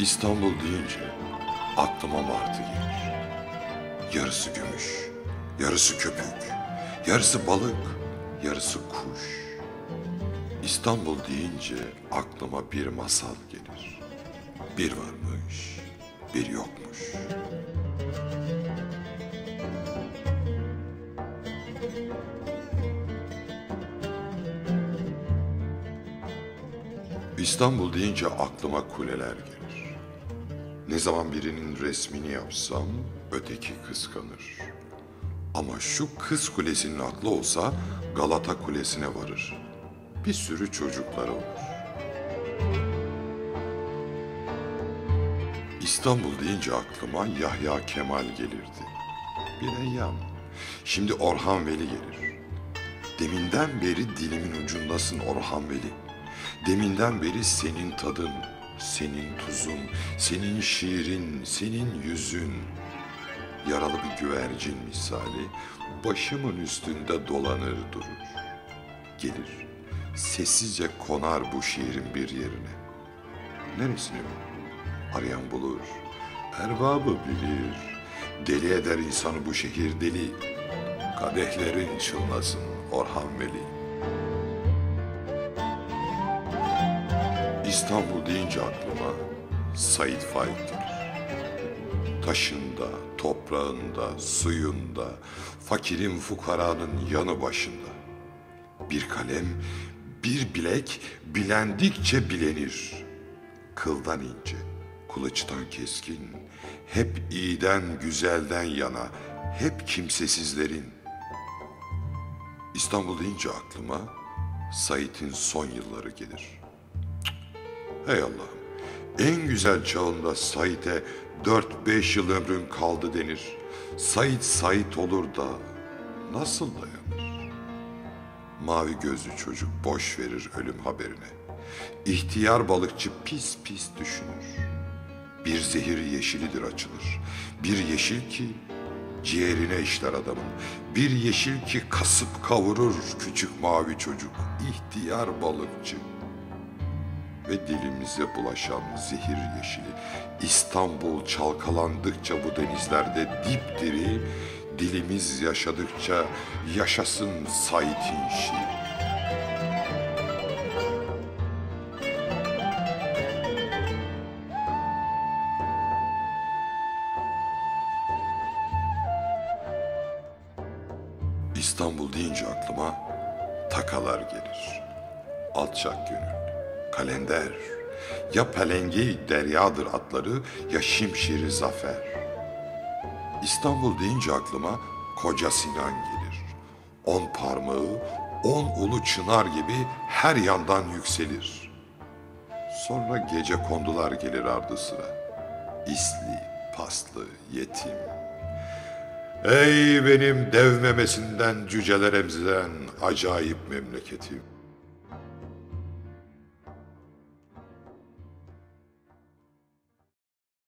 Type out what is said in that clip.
İstanbul deyince aklıma martı gelir. Yarısı gümüş, yarısı köpük, yarısı balık, yarısı kuş. İstanbul deyince aklıma bir masal gelir. Bir varmış, bir yokmuş. İstanbul deyince aklıma kuleler gelir. Ne zaman birinin resmini yapsam öteki kıskanır. Ama şu kız kulesinin aklı olsa Galata Kulesi'ne varır. Bir sürü çocukları olur. İstanbul deyince aklıma Yahya Kemal gelirdi. Bir eyyam. Şimdi Orhan Veli gelir. Deminden beri dilimin ucundasın Orhan Veli. Deminden beri senin tadın, senin tuzun, senin şiirin, senin yüzün. Yaralı bir güvercin misali başımın üstünde dolanır durur. Gelir, sessizce konar bu şiirin bir yerine. Neresine? Arayan bulur, erbabı bilir. Deli eder insanı bu şehir deli. Kadehlerin çınlasın Orhan Veli. İstanbul deyince aklıma Said Faik gelir. Taşında, toprağında, suyunda, fakirin fukaranın yanı başında. Bir kalem, bir bilek bilendikçe bilenir. Kıldan ince, kılıçtan keskin, hep iyiden güzelden yana, hep kimsesizlerin. İstanbul deyince aklıma Said'in son yılları gelir. Hey Allah'ım, en güzel çağında Said'e dört beş yıl ömrün kaldı denir. Said Said olur da nasıl dayanır? Mavi gözlü çocuk boş verir ölüm haberine. İhtiyar balıkçı pis pis düşünür. Bir zehir yeşilidir açılır. Bir yeşil ki ciğerine işler adamın. Bir yeşil ki kasıp kavurur küçük mavi çocuk. İhtiyar balıkçı ve dilimize bulaşan zehir yeşili. İstanbul çalkalandıkça bu denizlerde dipdiri, dilimiz yaşadıkça yaşasın Said'in şiiri. İstanbul deyince aklıma takalar gelir. Alçak gönül, kalender. Ya pelengi deryadır atları ya şimşiri zafer. İstanbul deyince aklıma koca Sinan gelir. On parmağı, on ulu çınar gibi her yandan yükselir. Sonra gece kondular gelir ardı sıra. İsli, paslı, yetim. Ey benim dev memesinden cüceler emziren acayip memleketim.